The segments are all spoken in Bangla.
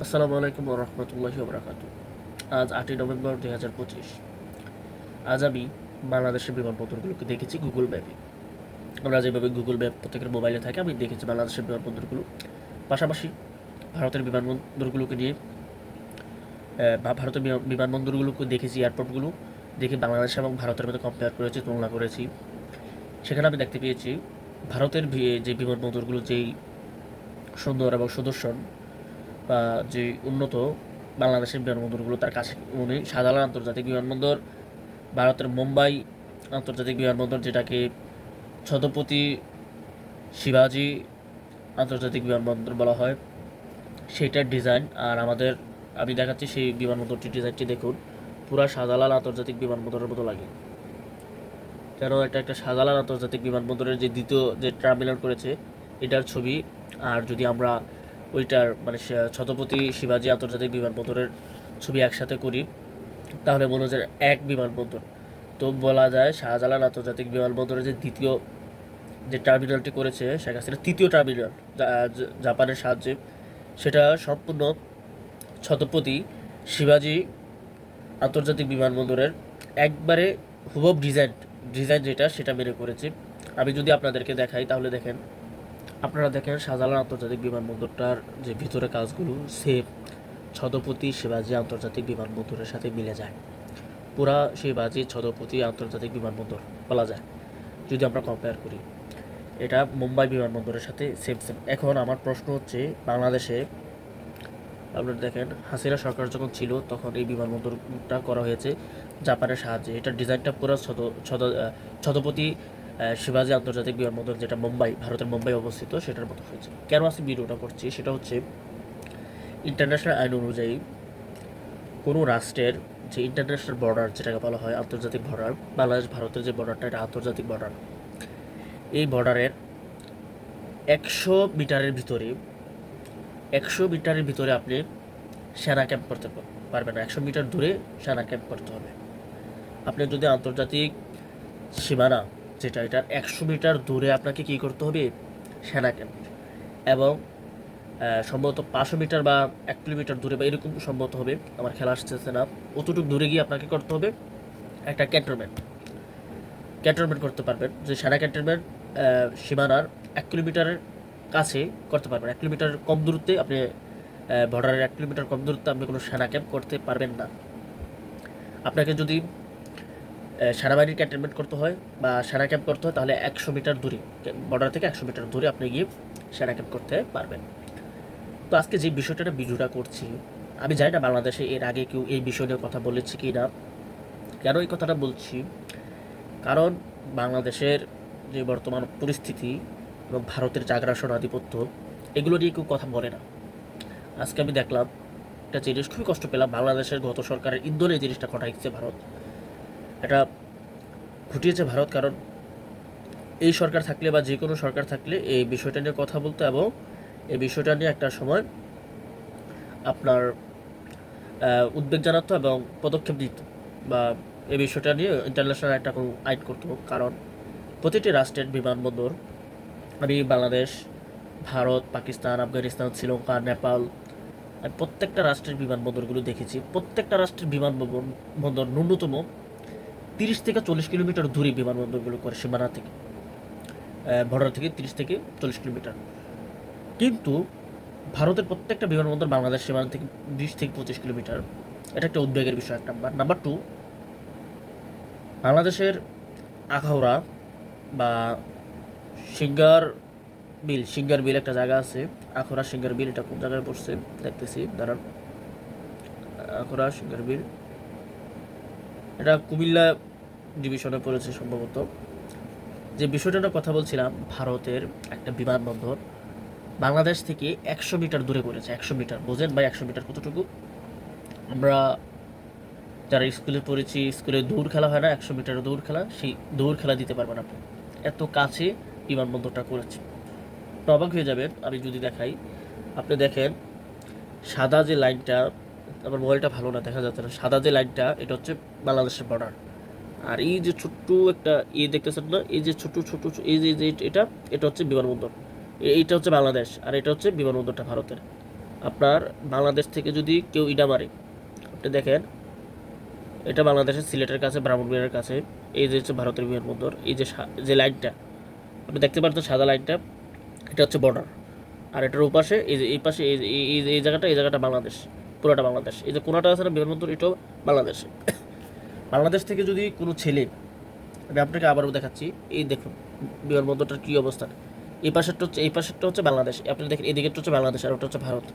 আসসালামু আলাইকুম রহমতুল্লাহ বরাকাতু আজ আটই নভেম্বর দুই হাজার পঁচিশ। আজ আমি বাংলাদেশের বিমানবন্দরগুলোকে দেখেছি গুগল ম্যাপে। আমরা যেভাবে গুগল ম্যাপ প্রত্যেকের মোবাইলে থাকে, আমি দেখেছি বাংলাদেশের বিমানবন্দরগুলো। পাশাপাশি ভারতের বিমানবন্দরগুলোকে নিয়ে ভারতের বিমান- বিমানবন্দরগুলোকে দেখেছি এয়ারপোর্টগুলো দেখে বাংলাদেশ এবং ভারতের মধ্যে কম্পেয়ার করেছি, তুলনা করেছি। সেখানে আমি দেখতে পেয়েছি, ভারতের যে বিমানবন্দরগুলো যেই সুন্দর এবং সুদর্শন বা যে উন্নত বাংলাদেশের বিমানবন্দরগুলো তার কাছে উনি শাহজালাল আন্তর্জাতিক বিমানবন্দর, ভারতের মুম্বাই আন্তর্জাতিক বিমানবন্দর যেটাকে ছত্রপতি শিবাজি আন্তর্জাতিক বিমানবন্দর বলা হয়। সেটার ডিজাইন আর আমাদের আমি দেখাচ্ছি সেই বিমানবন্দরটির ডিজাইনটি দেখুন। পুরা শাহজালাল আন্তর্জাতিক বিমানবন্দরের মতো লাগে। কেন এটা একটা শাহজালাল আন্তর্জাতিক বিমানবন্দরের যে দ্বিতীয় যে টার্মিনাল করেছে, এটার ছবি। আর যদি আমরা ওইটার মানে ছত্রপতি শিবাজি আন্তর্জাতিক বিমানবন্দরের ছবি একসাথে করি, তাহলে মনে যে এক বিমানবন্দর। তো বলা যায় শাহজালাল আন্তর্জাতিক বিমানবন্দরের যে দ্বিতীয় যে টার্মিনালটি করেছে, শেখ হাসিনা তৃতীয় টার্মিনাল জাপানের সাহায্যে, সেটা সম্পূর্ণ ছত্রপতি শিবাজি আন্তর্জাতিক বিমানবন্দরের একবারে হুবব ডিজাইন ডিজাইন যেটা, সেটা মেনে করেছে। আমি যদি আপনাদেরকে দেখাই, তাহলে দেখেন আপনারা দেখেন শাহজালাল আন্তর্জাতিক বিমানবন্দরটার যে ভিতরে কাজগুলো সেম ছত্রপতি শিবাজি আন্তর্জাতিক বিমানবন্দরের সাথে মিলে যায়। পুরা শিবাজি ছত্রপতি আন্তর্জাতিক বিমানবন্দর বলা যায় যদি আমরা কম্পেয়ার করি। এটা মুম্বাই বিমানবন্দরের সাথে সেম সেম এখন আমার প্রশ্ন হচ্ছে বাংলাদেশে আপনারা দেখেন হাসিনা সরকার যখন ছিল তখন এই বিমানবন্দরটা করা হয়েছে জাপানের সাহায্যে। এটার ডিজাইনটা পুরো ছদ ছত্রপতি আহ, শিবাজি আন্তর্জাতিক বিমানবন্দর যেটা মুম্বাই, ভারতের মুম্বাই অবস্থিত, সেটার মতো হয়েছে। কেন আজকে ভিডিওটা করছি? সেটা হচ্ছে ইন্টারন্যাশনাল আইন অনুযায়ী কোনো রাষ্ট্রের যে ইন্টারন্যাশনাল বর্ডার যেটাকে বলা হয় আন্তর্জাতিক বর্ডার বাংলাদেশ, ভারতের যে বর্ডারটা এটা আন্তর্জাতিক বর্ডার এই বর্ডারের একশো মিটারের ভিতরে, একশো মিটারের ভিতরে আপনি সেনা ক্যাম্প করতে পারবেন না। একশো মিটার দূরে সেনা ক্যাম্প করতে হবে। আপনি যদি আন্তর্জাতিক সীমানা যেটা এটার একশো মিটার দূরে আপনাকে কী করতে হবে? সেনা ক্যাম্প এবং সম্ভবত পাঁচশো মিটার বা এক কিলোমিটার দূরে বা এরকম সম্ভবত হবে। আমার খেলা আসতেছে না। অতটুকু দূরে গিয়ে আপনাকে করতে হবে একটা ক্যান্টনমেন্ট। ক্যান্টনমেন্ট করতে পারবেন। যে সেনা ক্যান্টনমেন্ট সীমানার এক কিলোমিটারের কাছে করতে পারবেন। এক কিলোমিটার কম দূরত্বে আপনি বর্ডারের এক কিলোমিটার কম দূরত্বে আপনি কোনো সেনা ক্যাম্প করতে পারবেন না। আপনাকে যদি আহ, সেনাবাহিনীর ক্যান্টনমেন্ট করতে হয় বা সেনা ক্যাম্প করতে হয় তাহলে একশো মিটার দূরে বর্ডার থেকে একশো মিটার দূরে আপনি গিয়ে সেনা ক্যাম্প করতে পারবেন। তো আজকে যে বিষয়টা ভিডিওটা করছি আমি জানি না বাংলাদেশে এর আগে কেউ এই বিষয় নিয়ে কথা বলেছে কি না কেন এই কথাটা বলছি? কারণ বাংলাদেশের যে বর্তমান পরিস্থিতি এবং ভারতের জাগ্রাসন আধিপত্য এগুলো নিয়ে কেউ কথা বলে না। আজকে আমি দেখলাম একটা জিনিস খুবই কষ্ট পেলাম বাংলাদেশের গত সরকারের ইন্ধনে জিনিসটা ঘটাইছে ভারত। এটা ঘটিয়েছে ভারত, কারণ এই সরকার থাকলে বা যে কোনো সরকার থাকলে এই বিষয়টা নিয়ে কথা বলতো এবং এই বিষয়টা নিয়ে একটা সময় আপনার উদ্বেগ জানাতো এবং পদক্ষেপ দিত বা এই বিষয়টা নিয়ে ইন্টারন্যাশনাল একটা আইন করতো। কারণ প্রতিটি রাষ্ট্রের বিমানবন্দর, আমি বাংলাদেশ, ভারত, পাকিস্তান, আফগানিস্তান, শ্রীলঙ্কা, নেপাল প্রত্যেকটা রাষ্ট্রের বিমানবন্দরগুলো দেখেছি। প্রত্যেকটা রাষ্ট্রের বিমানবন্দর বন্দর ন্যূনতম তিরিশ থেকে চল্লিশ কিলোমিটার দূরে বিমানবন্দরগুলো করে সীমানা থেকে বর্ডার থেকে তিরিশ থেকে চল্লিশ কিলোমিটার। কিন্তু ভারতের প্রত্যেকটা বিমানবন্দর বাংলাদেশ সীমানা থেকে বিশ থেকে পঁচিশ কিলোমিটার। এটা একটা উদ্বেগের বিষয় এক নাম্বার নাম্বার টু বাংলাদেশের আখাউড়া বা সিঙ্গার বিল সিঙ্গার বিল একটা জায়গা আছে। আখড়া সিঙ্গার বিল, এটা কোন জায়গায় পড়ছে? দেখতেছি, দাঁড়ান। আখড়া সিঙ্গার বিল। এটা কুমিল্লা ডিভিশনে পড়েছে সম্ভবত। যে বিষয়টা কথা বলছিলাম, ভারতের একটা বিমানবন্দর বাংলাদেশ থেকে একশো মিটার দূরে করেছে একশো মিটার। বোঝেন ভাই একশো মিটার কতটুকু? আমরা যারা স্কুলে পড়েছি, স্কুলে দৌড় খেলা হয় না, একশো মিটার দৌড় খেলা, সেই দৌড় খেলা দিতে পারবেন আপনি এত কাছে বিমানবন্দরটা করেছে। তো অবাক হয়ে যাবেন, আমি যদি দেখাই। আপনি দেখেন, সাদা যে লাইনটা, আমার মোবাইলটা ভালো না, দেখা যাচ্ছে না। সাদা যে লাইনটা, এটা হচ্ছে বাংলাদেশের বর্ডার আর এই যে ছোট্ট একটা ই দেখতেছেন না, এই যে ছোট ছোট এই যে এটা এটা হচ্ছে বিমানবন্দর। এইটা হচ্ছে বাংলাদেশ, আর এটা হচ্ছে বিমানবন্দরটা ভারতের। আপনার বাংলাদেশ থেকে যদি কেউ ইডা মারে, আপনি দেখেন, এটা বাংলাদেশের সিলেটের কাছে, ব্রাহ্মণবাড়িয়ার কাছে, এই যে হচ্ছে ভারতের বিমানবন্দর, এই যে যে লাইনটা, আপনি দেখতে পাচ্ছেন সাদা লাইনটা, এটা হচ্ছে বর্ডার আর এটার ওপাশে, এই যে, এই পাশে, এই এই জায়গাটা এই জায়গাটা বাংলাদেশ, পুরোটা বাংলাদেশ। এই যে কোনাটা আছে না বিমানবন্দর, এটাও বাংলাদেশ। বাংলাদেশ থেকে যদি কোনো ছেলে, আমি আপনাকে আবারও দেখাচ্ছি, এই দেখুন, বিমানবন্দরটার কী অবস্থান এই পাশেরটা হচ্ছে, এই পাশেরটা হচ্ছে বাংলাদেশ। আপনি দেখেন এদিকেরটা হচ্ছে বাংলাদেশ আর ওটা হচ্ছে ভারত।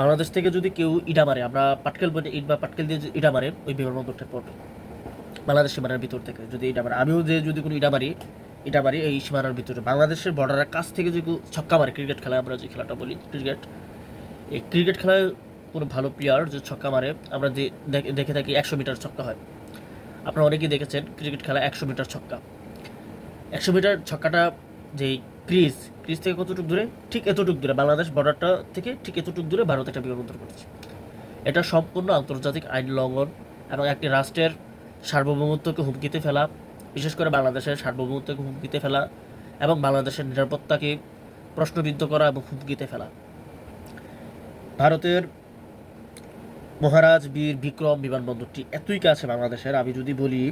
বাংলাদেশ থেকে যদি কেউ ইটা মারে, আমরা পাটকেল বলে ইট বা পাটকেল দিয়ে ইটা মারে, ওই বিমানবন্দরটা পড়বে বাংলাদেশ সীমানার ভিতর থেকে যদি ইটা মারে। আমিও যে যদি কোনো ইটা মারি ইটা মারি এই সীমানার ভিতরে। বাংলাদেশের বর্ডারের কাছ থেকে যদি ছক্কা মারে ক্রিকেট খেলা আমরা যে খেলাটা বলি ক্রিকেট এই ক্রিকেট খেলায় কোনো ভালো প্লেয়ার যে ছক্কা মারে, আমরা দেখে থাকি একশো মিটার ছক্কা হয়। আপনারা অনেকেই দেখেছেন ক্রিকেট খেলা একশো মিটার ছক্কা। একশো মিটার ছক্কাটা যে ক্রিজ ক্রিজ থেকে কতটুকু দূরে? ঠিক এতটুকু দূরে। বাংলাদেশ বর্ডারটা থেকে ঠিক এতটুকু দূরে ভারত একটা বিমানবন্দর করেছে। এটা সম্পূর্ণ আন্তর্জাতিক আইন লঙ্ঘন এবং একটি রাষ্ট্রের সার্বভৌমত্বকে হুমকিতে ফেলা, বিশেষ করে বাংলাদেশের সার্বভৌমত্বকে হুমকিতে ফেলা এবং বাংলাদেশের নিরাপত্তাকে প্রশ্নবিদ্ধ করা এবং হুমকিতে ফেলা। ভারতের মহারাজ, বীর, বিক্রম বিমানবন্দরটি এতই কাছে বাংলাদেশের, আমি যদি বলি,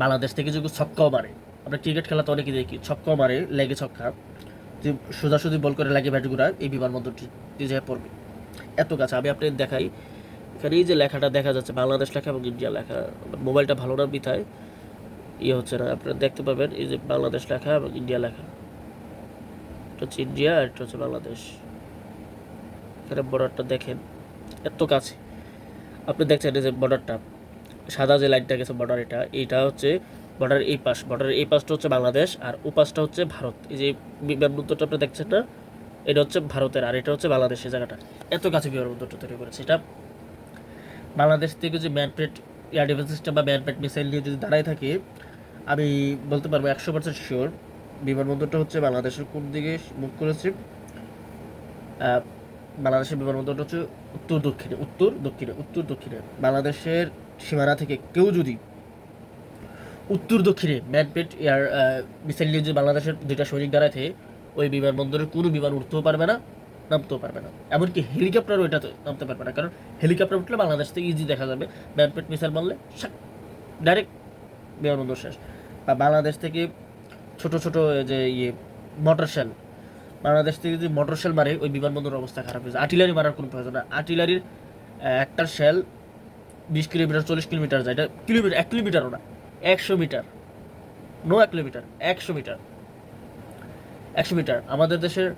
বাংলাদেশ থেকে যদি ছক্কাও মারে। আমরা ক্রিকেট খেলাতে অনেকে দেখি, ছক্কাও মারে, লেগে ছক্কা। যে সোজাসুজি বল করে লাগে ব্যাটগুড়া এই বিমানবন্দরটি যে পড়বে। এত কাছে, আমি আপনাদের দেখাই, এখানে এই যে লেখাটা দেখা যাচ্ছে, বাংলাদেশ লেখা এবং ইন্ডিয়া লেখা। মোবাইলটা ভালো না বিথায় ইয়ে হচ্ছে না, আপনারা দেখতে পাবেন, এই যে বাংলাদেশ লেখা এবং ইন্ডিয়া লেখা। এটা হচ্ছে ইন্ডিয়া, আর এটা হচ্ছে বাংলাদেশ। এখানে বর্ডারটা দেখেন। এত কাছে। আপনি দেখছেন যে বর্ডারটা সাদা যে লাইনটা গেছে বর্ডার এটা, এইটা হচ্ছে বর্ডার এই পাশ। বর্ডারের এই পাশটা হচ্ছে বাংলাদেশ আর ও পাশটা হচ্ছে ভারত। এই যে বিমানবন্দরটা আপনি দেখছেন না, এটা হচ্ছে ভারতের আর এটা হচ্ছে বাংলাদেশের জায়গাটা। এত কাছে বিমানবন্দরটা তৈরি করেছে। এটা বাংলাদেশ থেকে যে ম্যানপেট এয়ার ডিফেন্স সিস্টেম বা ম্যানপেট মিসাইল নিয়ে যদি দাঁড়ায় থাকে, আমি বলতে পারব একশো পার্সেন্ট শিওর বিমানবন্দরটা হচ্ছে বাংলাদেশের কোন দিকে মুখ করেছে। বাংলাদেশের বিমানবন্দরটা হচ্ছে উত্তর দক্ষিণে উত্তর দক্ষিণে উত্তর দক্ষিণে। বাংলাদেশের সীমানা থেকে কেউ যদি উত্তর দক্ষিণে ম্যানপেট এয়ার মিসাইল যদি বাংলাদেশের দুইটা সৈনিক দাঁড়াতে ওই বিমানবন্দরের কোনো বিমান উঠতেও পারবে না, নামতেও পারবে না। এমনকি হেলিকপ্টারও এটাতে নামতে পারবে না, কারণ হেলিকপ্টার উঠলে বাংলাদেশ থেকে ইজি দেখা যাবে। ম্যানপেট মিসাইল মারলে ডাইরেক্ট বিমানবন্দর শেষ। বা বাংলাদেশ থেকে ছোট ছোট যে ইয়ে মোটর শেল বাংলাদেশ থেকে যদি মোটর শেল মারে, ওই বিমানবন্দরের অবস্থা খারাপ হয়েছে। আর্টিলারি মারার কোনো প্রয়োজন না আর্টিলারির একটা শেল বিশ কিলোমিটার, চল্লিশ কিলোমিটার যায়। এটা কিলোমিটার, এক কিলোমিটারও না, একশো মিটার। নো এক কিলোমিটার, একশো মিটার। একশো মিটার। আমাদের দেশের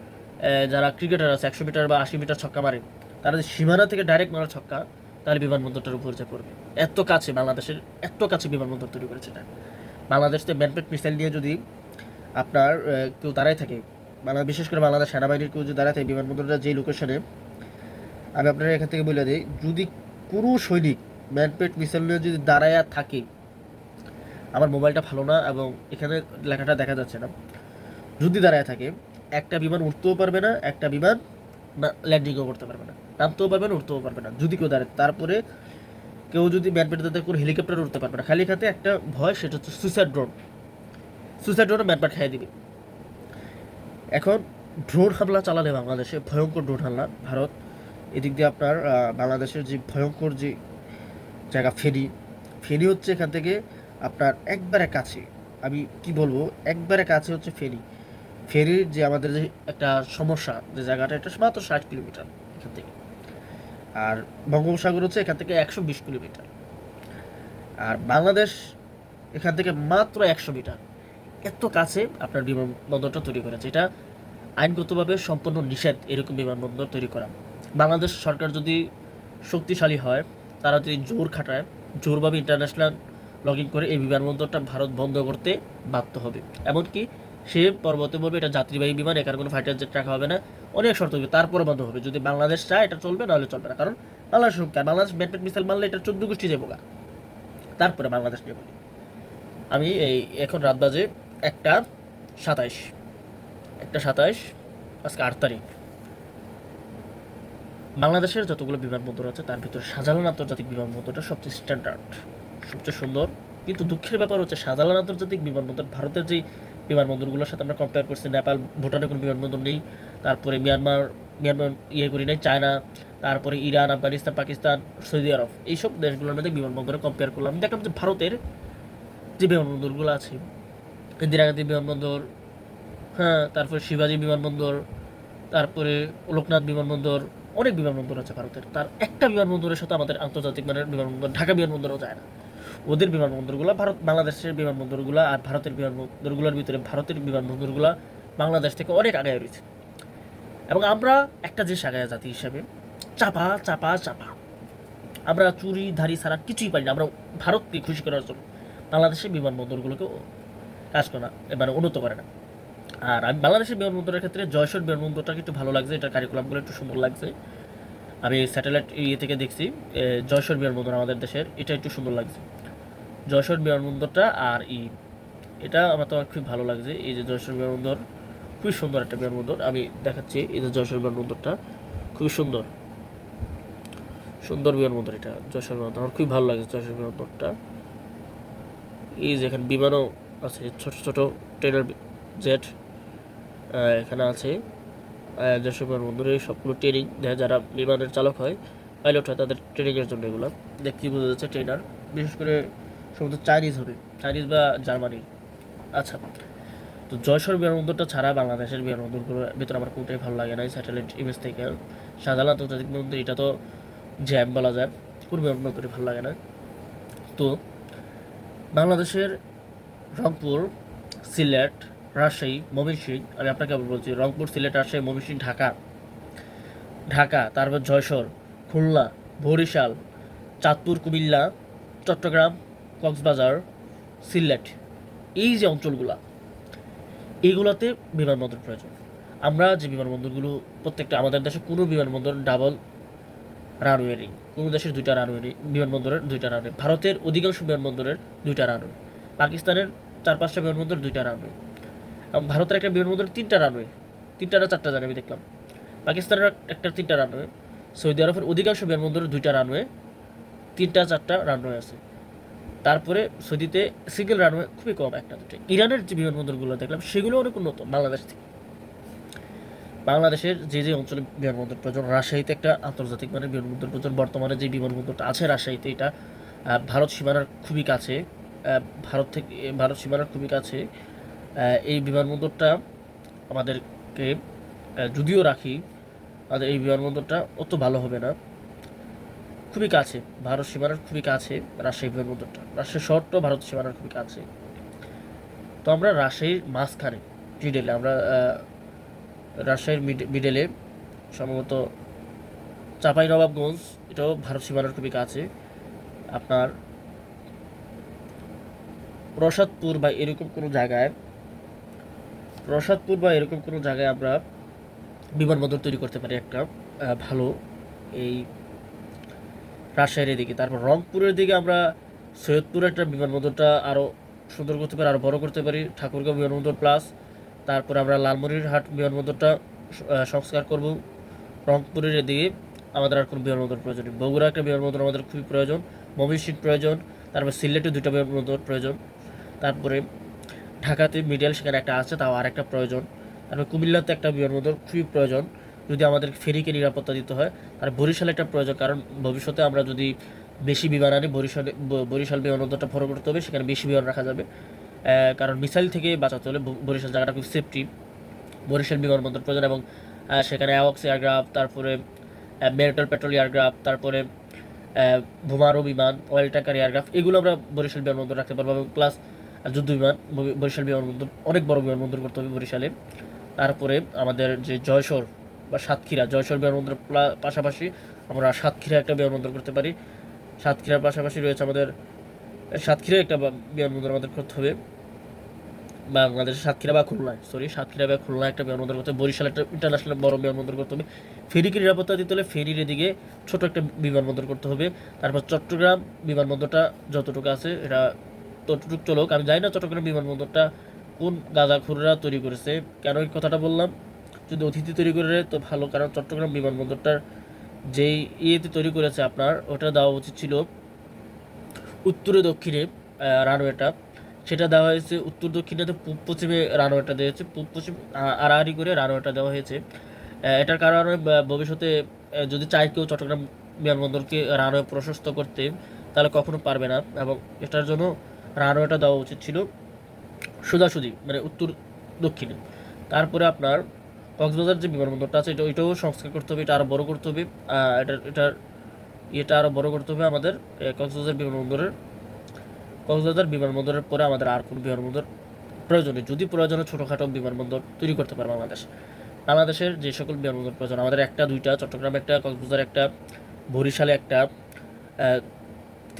যারা ক্রিকেটার আছে, একশো মিটার বা আশি মিটার ছক্কা মারে, তারা যদি সীমানা থেকে ডাইরেক্ট মারা ছক্কা, তাহলে বিমানবন্দরটার উপর যে পড়বে। এত কাছে বাংলাদেশের, এত কাছে বিমানবন্দর তৈরি করেছে এটা। বাংলাদেশ ম্যানপেট মিসাইল দিয়ে যদি আপনার কেউ দাঁড়ায় থাকে বাংলা বিশেষ করে বাংলাদেশ সেনাবাহিনীর কেউ যদি দাঁড়ায় থাকে বিমানবন্দরটা যে লোকেশনে আমি আপনারা এখান থেকে বলে দিই, যদি কোনো সৈনিক ম্যানপেট মিসাইল নিয়ে যদি দাঁড়ায় থাকে, আমার মোবাইলটা ভালো না এবং এখানে লেখাটা দেখা যাচ্ছে না, যদি দাঁড়ায় থাকে, একটা বিমান উঠতেও পারবে না, একটা বিমান ল্যান্ডিংও করতে পারবে না, নামতেও পারবে না, উঠতেও পারবে না, যদি কেউ দাঁড়ায়, তারপরে কেউ যদি ম্যানপেট তাদের কোনো হেলিকপ্টার উঠতে পারবে না, খালি খাতে একটা ভয়, সেটা হচ্ছে সুইসাইড ড্রোন সুইসাইড ড্রোনে ম্যানপেট খাইয়ে দিবে। এখন ড্রোন হামলা চালালে বাংলাদেশে ভয়ঙ্কর ড্রোন হামলা। ভারত, এদিক দিয়ে আপনার বাংলাদেশের যে ভয়ঙ্কর যে জায়গা ফেরি ফেরি হচ্ছে এখান থেকে আপনার একবারে কাছে। আমি কি বলব? একবারে কাছে হচ্ছে ফেরি। ফেরির যে আমাদের যে একটা সমস্যা, যে জায়গাটা, এটা মাত্র ষাট কিলোমিটার এখান থেকে। আর বঙ্গোপসাগর হচ্ছে এখান থেকে একশো বিশ কিলোমিটার। আর বাংলাদেশ এখান থেকে মাত্র একশো মিটার। এত কাছে আপনার বিমানবন্দরটা তৈরি করেছে। এটা আইনগতভাবে সম্পূর্ণ নিষেধ এরকম বিমানবন্দর তৈরি করা। বাংলাদেশ সরকার যদি শক্তিশালী হয়, তারা যদি জোর খাটায়, জোরভাবে ইন্টারন্যাশনাল লগ ইন করে এই বিমানবন্দরটা ভারত বন্ধ করতে বাধ্য হবে। এমনকি সে পরবর্তী বলবে এটা যাত্রীবাহী বিমান এখানে কোনো ফাইটার জেট রাখা হবে না। অনেক শর্ত হবে তারপরে বন্ধ হবে। যদি বাংলাদেশ চায়, এটা চলবে, নাহলে চলবে না। কারণ বাংলাদেশ হুঙ্কার বাংলাদেশ ব্যাটমেট মিসাইল মারলে এটা চোদ্দ গোষ্ঠী যাব। তারপরে বাংলাদেশ নিয়ে বলি। আমি এই এখন রাত বাজে একটা সাতাইশ। একটা সাতাইশ, আজকে আট তারিখ। বাংলাদেশের যতগুলো বিমানবন্দর আছে, তার ভিতরে শাহজালাল আন্তর্জাতিক বিমানবন্দরটা সবচেয়ে স্ট্যান্ডার্ড সবচেয়ে সুন্দর। কিন্তু দুঃখের ব্যাপার হচ্ছে, শাহজালাল আন্তর্জাতিক বিমানবন্দর ভারতের যে বিমানবন্দরগুলোর সাথে আমরা কম্পেয়ার করছি, নেপাল, ভুটানে কোনো বিমানবন্দর নেই, তারপরে মিয়ানমার মিয়ানমার ইয়ে করি নাই, চায়না, তারপরে Iran, Afghanistan, Pakistan, Saudi Arab, এইসব দেশগুলোর মধ্যে বিমানবন্দরে কম্পেয়ার করলাম। দেখলাম যে ভারতের যে বিমানবন্দরগুলো আছে ইন্দিরা গান্ধী বিমানবন্দর হ্যাঁ তারপরে শিবাজি বিমানবন্দর, তারপরে লোকনাথ বিমানবন্দর, অনেক বিমানবন্দর আছে ভারতের। তার একটা বিমানবন্দরের সাথে আমাদের আন্তর্জাতিক মানের বিমানবন্দর, ঢাকা বিমানবন্দরও যায় না। ওদের বিমানবন্দরগুলো ভারত, বাংলাদেশের বিমানবন্দরগুলো আর ভারতের বিমানবন্দরগুলোর ভিতরে ভারতের বিমানবন্দরগুলো বাংলাদেশ থেকে অনেক আগে রয়েছে। এবং আমরা একটা যে সাগায় জাতি হিসাবে, চাপা চাপা চাপা। আমরা চুরি ধারি ছাড়া কিছুই পারি না। আমরা ভারতকে খুশি করার জন্য বাংলাদেশের বিমানবন্দরগুলোকে কাজ করে না মানে উন্নত করে না। আর আমি বাংলাদেশের বিমানবন্দরের ক্ষেত্রে জয়সর বিমানবন্দরটাকে একটু ভালো লাগছে, এটার কারিকুলামগুলো একটু সুন্দর লাগছে। আমি স্যাটেলাইট ইয়ে থেকে দেখছি জয়সর বিমানবন্দর আমাদের দেশের, এটা একটু সুন্দর লাগছে। যশোর বিমানবন্দরটা আর ই, এটা আমার তো খুব ভালো লাগছে, এই যে যশোর বিমানবন্দর, খুবই সুন্দর একটা বিমানবন্দর, আমি দেখাচ্ছি এই যে যশোর বিমানবন্দরটা, খুবই সুন্দর। সুন্দর বিমানবন্দর এটা যশোর বিমানবন্দর, আমার খুবই ভালো লাগে যশোর বিমানবন্দরটা। এই যে এখানে বিমানও আছে ছোট ছোট ট্রেনের জেট এখানে আছে। আহ, যশোর বিমানবন্দরে সবগুলো ট্রেনিং দেয় যারা বিমানের চালক হয় পাইলট হয় তাদের ট্রেনিংয়ের জন্য এগুলো। দেখতে বোঝা যাচ্ছে ট্রেনার বিশেষ করে সম্ভবত চাইনিজ হবে। চাইনিজ বা জার্মানি আচ্ছা তো জয়সর বিমানবন্দরটা ছাড়া বাংলাদেশের বিমানবন্দরগুলোর ভিতরে আমার কোনটাই ভালো লাগে না স্যাটেলাইট ইমেজ থেকে। শাহজালাল আন্তর্জাতিক বিমানবন্দর এটা তো জ্যাম বলা যায়। কোনো বিমানবন্দরই ভালো লাগে না। তো বাংলাদেশের রংপুর, সিলেট, রাজশাহী, ময়মনসিংহ আমি আপনাকে বলছি, রংপুর, সিলেট, রাজশাহী, ময়মনসিংহ, ঢাকা। ঢাকা, তারপর জয়সর খুলনা, বরিশাল, চাঁদপুর, কুমিল্লা, চট্টগ্রাম, কক্সবাজার, সিলেট। এই যে অঞ্চলগুলা এইগুলোতে বিমানবন্দর প্রয়োজন। আমরা যে বিমানবন্দরগুলো, প্রত্যেকটা আমাদের দেশে কোনো বিমানবন্দর ডাবল রানওয়ে নেই। কোনো দেশের দুইটা রানওয়ে নেই, বিমানবন্দরের দুইটা রানওয়ে ভারতের অধিকাংশ বিমানবন্দরের দুইটা রানওয়ে পাকিস্তানের চার পাঁচটা বিমানবন্দর দুইটা রানওয়ে এবং ভারতের একটা বিমানবন্দর তিনটা রানওয়ে তিনটা না চারটা জানি, আমি দেখলাম। পাকিস্তানের একটা তিনটা রানওয়ে সৌদি আরবের অধিকাংশ বিমানবন্দরের দুইটা রানওয়ে তিনটা, চারটা রানওয়ে আছে। তারপরে সৌদিতে সিঙ্গেল রানওয়ে খুবই কম একটা দুটো। ইরানের যে বিমানবন্দরগুলো দেখলাম, সেগুলো অনেক উন্নত, বাংলাদেশ থেকে। বাংলাদেশের যে যে অঞ্চলে বিমানবন্দর প্রয়োজন, রাজশাহীতে একটা আন্তর্জাতিক মানের বিমানবন্দর প্রয়োজন। বর্তমানে যে বিমানবন্দরটা আছে রাজশাহীতে, এটা ভারত সীমানার খুবই কাছে। ভারত থেকে, ভারত সীমানার খুবই কাছে এই বিমানবন্দরটা আমাদেরকে যদিও রাখি আমাদের এই বিমানবন্দরটা অত ভালো হবে না। খুবই কাছে, ভারত সীমানার খুবই কাছে, রাজশাহী বিমানবন্দরটা। রাজশাহী শহরটাও ভারত সীমানার খুবই কাছে। তো আমরা রাজশাহীর মাঝখানে মিডেলে আমরা রাজশাহীর মিড- মিডেলে সম্ভবত চাপাই নবাবগঞ্জ এটাও ভারত সীমানার খুবই কাছে। আপনার প্রসাদপুর বা এরকম কোনো জায়গায়, প্রসাদপুর বা এরকম কোনো জায়গায় আমরা বিমানবন্দর তৈরি করতে পারি একটা ভালো এই রাজশাহীর দিকে তারপর রংপুরের দিকে আমরা সৈয়দপুর একটা বিমানবন্দরটা আরও সুন্দর করতে পারি আরও বড় করতে পারি, ঠাকুরগাঁও বিমানবন্দর প্লাস তারপরে আমরা লালমনিরহাট বিমানবন্দরটা সংস্কার করব। রংপুরের দিকে আমাদের আর কোনো বিমানবন্দর প্রয়োজন নেই। বগুড়া একটা বিমানবন্দর আমাদের খুবই প্রয়োজন, ময়মনসিংহ প্রয়োজন, তারপর সিলেটে দুটো বিমানবন্দর প্রয়োজন। তারপরে ঢাকাতে মিডিয়াল সেখানে একটা আছে, তাও আর একটা প্রয়োজন। তারপরে কুমিল্লাতে একটা বিমানবন্দর খুবই প্রয়োজন। যদি আমাদের ফেরিকে নিরাপত্তা দিতে হয়, আর বরিশালে একটা প্রয়োজন, কারণ ভবিষ্যতে আমরা যদি বেশি বিমান আনি, বরিশালে, বরিশাল বিমানবন্দরটা ফলো করতে হবে, সেখানে বেশি বিমান রাখা যাবে। কারণ মিসাইল থেকে বাঁচাতে হলে বরিশাল জায়গাটা খুব সেফটি বরিশাল বিমানবন্দর প্রয়োজন এবং সেখানে অ্যাওয়াক্স এয়ারক্রাফট তারপরে মেরিটাল পেট্রোল এয়ারক্রাফট তারপরে বোমারু বিমান অয়েল ট্যাঙ্কার এয়ারক্রাফট এগুলো আমরা বরিশাল বিমানবন্দর রাখতে পারব এবং প্লাস যুদ্ধ বিমান বরি- বরিশাল বিমানবন্দর অনেক বড় বিমানবন্দর করতে হবে বরিশালে। তারপরে আমাদের যে জয়সর বা সাতক্ষীরা, জয়সর বিমানবন্দর পাশাপাশি আমরা সাতক্ষীরা একটা বিমানবন্দর করতে পারি। সাতক্ষীরার পাশাপাশি রয়েছে আমাদের, সাতক্ষীরা একটা বিমানবন্দর আমাদের করতে হবে। বাংলাদেশের সাতক্ষীরা বা খুলনায় সরি সাতক্ষীরা বা খুলনা একটা বিমানবন্দর করতে হবে। বরিশাল একটা ইন্টারন্যাশনাল বড় বিমানবন্দর করতে হবে। ফেরিকে নিরাপত্তা দিতে হলে ফেরির এদিকে ছোট একটা বিমানবন্দর করতে হবে। তারপর চট্টগ্রাম বিমানবন্দরটা যতটুকু আছে, এটা ততটুকু চলুক, আমি জানি না চট্টগ্রাম বিমানবন্দরটা কোন গাঁজাখুররা তৈরি করেছে। কেন এই কথাটা বললাম? যদি অতিথি তৈরি করে, তো ভালো, কারণ চট্টগ্রাম বিমানবন্দরটার যেই ইয়েতে তৈরি করেছে আপনার, ওটা দেওয়া উচিত ছিল উত্তরে দক্ষিণে রানওয়েটা। সেটা দেওয়া হয়েছে উত্তর দক্ষিণে, তো পূব পশ্চিমে রানওয়েটা দেওয়া হয়েছে। পূব পশ্চিম আড়াআড়ি করে রানওয়েটা দেওয়া হয়েছে। এটার কারণে ভবিষ্যতে যদি চায় কেউ চট্টগ্রাম বিমানবন্দরকে রানওয়ে প্রশস্ত করতে, তাহলে কখনো পারবে না। এবং এটার জন্য রানওয়েটা দেওয়া উচিত ছিল সোজাসুজি মানে উত্তর দক্ষিণে। তারপরে আপনার কক্সবাজার যে বিমানবন্দরটা আছে, এটা ওইটাও সংস্কার করতে হবে, এটা আরও বড় করতে হবে। এটা এটার এটা আরও বড় করতে হবে আমাদের কক্সবাজার বিমানবন্দরের কক্সবাজার বিমানবন্দরের পরে আমাদের আর কোনো বিমানবন্দর প্রয়োজনে যদি প্রয়োজনে ছোটোখাটো বিমানবন্দর তৈরি করতে পারে বাংলাদেশ। বাংলাদেশের যে সকল বিমানবন্দর প্রয়োজন, আমাদের একটা, দুইটা, চট্টগ্রাম একটা, কক্সবাজার একটা, বরিশালে একটা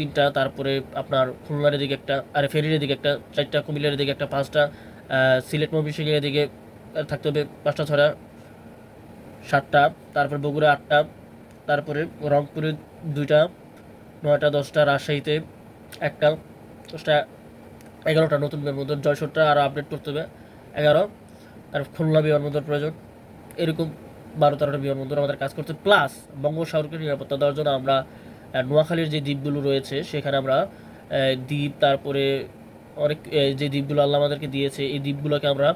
তিনটা, তারপরে আপনার খুলনার দিকে একটা, আর ফেরির দিকে একটা, চারটা, কুমিল্লার দিকে একটা, পাঁচটা সিলেট ময়মনসিংহের দিকে থাকতে হবে পাঁচটা ছড়া সাতটা, তারপর বগুড়া আটটা, তারপরে রংপুরে দুইটা, নয়টা, দশটা, রাজশাহীতে একটা, দশটা, এগারোটা, নতুন বিমানবন্দর জয়শোরটা আরও আপডেট করতে হবে, এগারো আর খুলনা বিমানবন্দর প্রয়োজন, এরকম বারো, তেরোটা বিমানবন্দর আমাদের কাজ করতে প্লাস বঙ্গোপসাগরকে নিরাপত্তা দেওয়ার জন্য আমরা নোয়াখালীর যে দ্বীপগুলো রয়েছে, সেখানে আমরা দ্বীপ, তারপরে অনেক যে দ্বীপগুলো আল্লাহ আমাদেরকে দিয়েছে, এই দ্বীপগুলোকে আমরা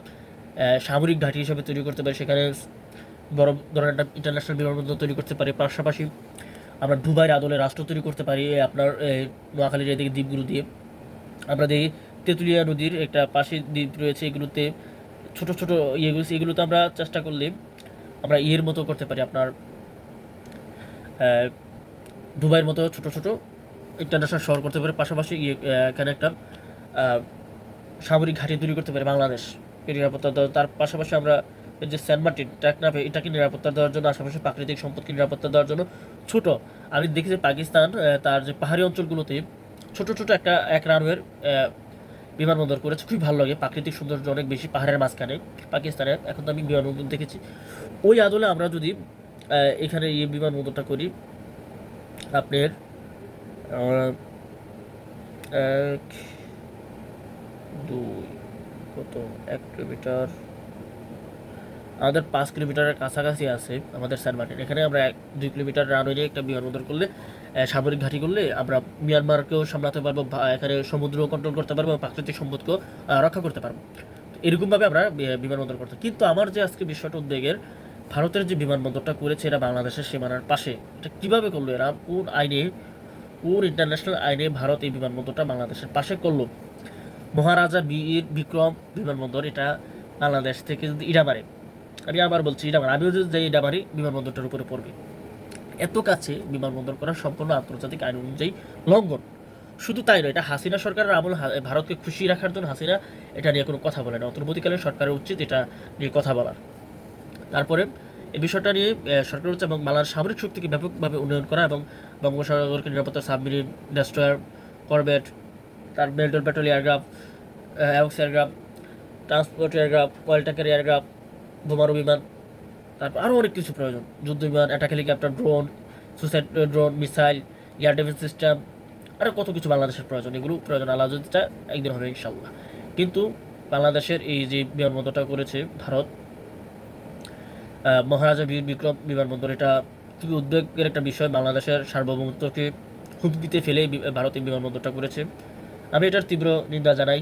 সামরিক ঘাঁটি হিসেবে তৈরি করতে পারি। সেখানে বড় ধরনের একটা ইন্টারন্যাশনাল বিমানবন্দর তৈরি করতে পারি। পাশাপাশি আমরা দুবাইয়ের আদলে রাষ্ট্র তৈরি করতে পারি আপনার নোয়াখালীর এদিকে দ্বীপগুলো দিয়ে। আমরা দেখি তেঁতুলিয়া নদীর একটা পাশে দ্বীপ রয়েছে, এগুলোতে ছোট ছোট ইয়েগুলো এগুলোতে আমরা চেষ্টা করলে আমরা ইয়ের মতো করতে পারি আপনার দুবাইয়ের মতো ছোট ছোট ইন্টারন্যাশনাল শহর করতে পারে, পাশাপাশি এখানে একটা সামরিক ঘাঁটি তৈরি করতে পারে বাংলাদেশ নিরাপত্তা তার পাশাপাশি আমরা যে সেন্ট মার্টিন টেকনাফে এটাকে নিরাপত্তা দেওয়ার জন্য, আশেপাশে প্রাকৃতিক সম্পদকে নিরাপত্তা দেওয়ার জন্য ছোট। আমি দেখি যে পাকিস্তান তার যে পাহাড়ি অঞ্চলগুলোতে ছোট ছোট একটা এক রানওয়ের বিমানবন্দর করেছে। খুবই ভালো লাগে। প্রাকৃতিক সৌন্দর্য অনেক বেশি পাহাড়ের মাঝখানে পাকিস্তানের এখন তো আমি বিমানবন্দর দেখেছি। ওই আদলে আমরা যদি এখানে এই বিমানবন্দরটা করি আপনার এক, দুই, কত? এক কিলোমিটার, আমাদের পাঁচ কিলোমিটারের কাছাকাছি আছে আমাদের মার্টিন এখানে আমরা এক, দুই কিলোমিটার রানওয়ে একটা বিমানবন্দর করলে সামরিক ঘাঁটি করলে আমরা মিয়ানমারকেও সামলাতে পারব এখানে সমুদ্র কন্ট্রোল করতে পারব, প্রাকৃতিক সম্পদকেও রক্ষা করতে পারব। এরকমভাবে আমরা বিমানবন্দর করতে কিন্তু আমার যে আজকে বিষয়টা উদ্বেগের ভারতের যে বিমানবন্দরটা করেছে এরা বাংলাদেশের সীমানার পাশে, এটা কীভাবে করল এরা? কোন আইনে, কোন ইন্টারন্যাশনাল আইনে ভারত এই বিমানবন্দরটা বাংলাদেশের পাশে করল? মহারাজা বীর বিক্রম বিমানবন্দর, এটা বাংলাদেশ থেকে যদি ইরামারে আমি আবার বলছি ইরামার আমিও যদি যাই ইরামারি বিমানবন্দরটার উপরে পড়বে। এত কাছে বিমানবন্দর করা সম্পূর্ণ আন্তর্জাতিক আইন অনুযায়ী লঙ্ঘন। শুধু তাই নয়, এটা হাসিনা সরকারের আমল ভারতকে খুশি রাখার জন্য হাসিনা এটা নিয়ে কোনো কথা বলে না। অন্তর্বর্তীকালীন সরকারের উচিত এটা নিয়ে কথা বলার। তারপরে এই বিষয়টা নিয়ে সরকার হচ্ছে এবং বাংলার সামরিক শক্তিকে ব্যাপকভাবে উন্নয়ন করা এবং বঙ্গোপসাগরকে নিরাপত্তা সাবমেরিন, ডেস্ট্রয়ার, করবেট, তার melt in patrol aircraft অ্যাভক্স aircraft, transport aircraft oil tanker aircraft, বোমারু বিমান, তারপর আরও অনেক কিছু প্রয়োজন। যুদ্ধ বিমান, attack helicopter, drone suicide drone, missile, air defence system আরও কত কিছু বাংলাদেশের প্রয়োজন, এগুলো প্রয়োজন। আল্লাহ যদি একদিন হবে ইনশাল্লাহ কিন্তু বাংলাদেশের এই যে বিমানবন্দরটা করেছে ভারত মহারাজা বীর বিক্রম বিমানবন্দর, এটা খুবই উদ্বেগের একটা বিষয়। বাংলাদেশের সার্বভৌমত্বকে হুমকিতে ফেলে ভারতীয় বিমানবন্দরটা করেছে। আমি এটার তীব্র নিন্দা জানাই।